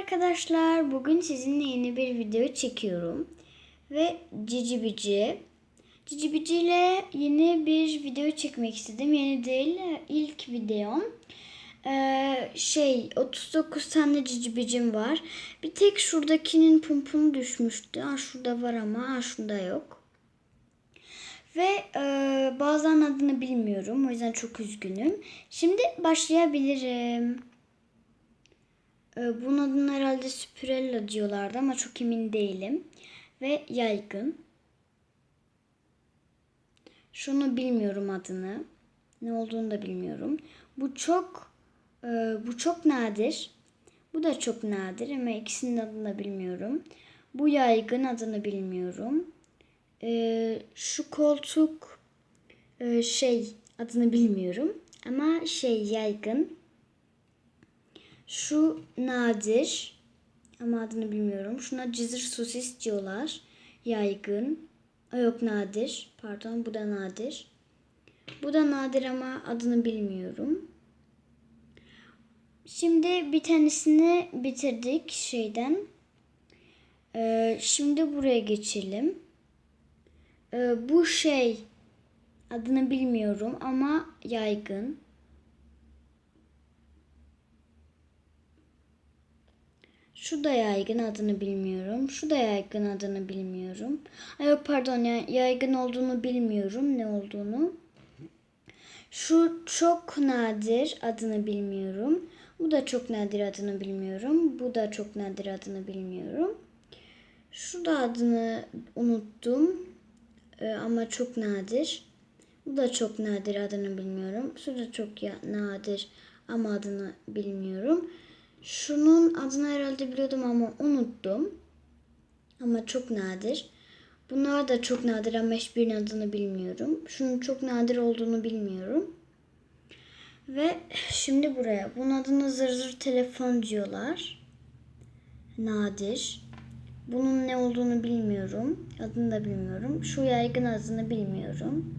arkadaşlar. Bugün sizinle yeni bir video çekiyorum. Ve Cici Bici. Cici Bici ile yeni bir video çekmek istedim. Yeni değil, ilk videom. Ee, şey 39 tane Cici Bicim var. Bir tek şuradakinin pumpunu düşmüştü. Ha, şurada var ama ha, şunda yok. Ve e, bazen adını bilmiyorum. O yüzden çok üzgünüm. Şimdi başlayabilirim. E, bunun adını herhalde Spirella diyorlardı ama çok emin değilim. Ve yaygın. Şunu bilmiyorum adını. Ne olduğunu da bilmiyorum. Bu çok e, bu çok nadir. Bu da çok nadir ama ikisinin adını da bilmiyorum. Bu yaygın adını bilmiyorum. Ee, şu koltuk e, şey adını bilmiyorum ama şey yaygın. Şu nadir ama adını bilmiyorum. Şuna cızır sosis diyorlar. Yaygın. O yok nadir. Pardon bu da nadir. Bu da nadir ama adını bilmiyorum. Şimdi bir tanesini bitirdik şeyden. Ee, şimdi buraya geçelim. Ee, bu şey adını bilmiyorum ama yaygın. Şu da yaygın adını bilmiyorum. Şu da yaygın adını bilmiyorum. Ay yok pardon ya yaygın olduğunu bilmiyorum ne olduğunu. Şu çok nadir adını bilmiyorum. Bu da çok nadir adını bilmiyorum. Bu da çok nadir adını bilmiyorum. Şu da adını unuttum. Ee, ama çok nadir. Bu da çok nadir adını bilmiyorum. Şu da çok ya, nadir ama adını bilmiyorum. Şunun adını herhalde biliyordum ama unuttum. Ama çok nadir. Bunlar da çok nadir ama hiçbirinin adını bilmiyorum. Şunun çok nadir olduğunu bilmiyorum. Ve şimdi buraya. Bunun adını zır zır telefon diyorlar. Nadir. Bunun ne olduğunu bilmiyorum. Adını da bilmiyorum. Şu yaygın adını bilmiyorum.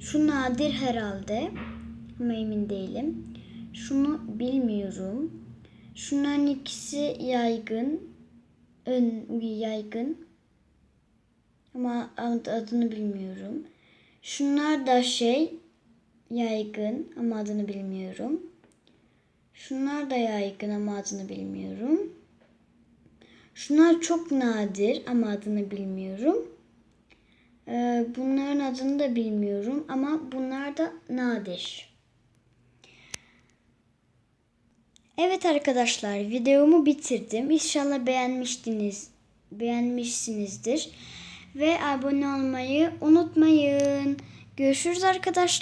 Şu nadir herhalde. Ama emin değilim. Şunu bilmiyorum. Şunların ikisi yaygın. Ön yaygın. Ama adını bilmiyorum. Şunlar da şey yaygın ama adını bilmiyorum. Şunlar da yaygın ama adını bilmiyorum. Şunlar çok nadir ama adını bilmiyorum. Ee, bunların adını da bilmiyorum ama bunlar da nadir. Evet arkadaşlar videomu bitirdim. İnşallah beğenmiştiniz, beğenmişsinizdir. Ve abone olmayı unutmayın. Görüşürüz arkadaşlar.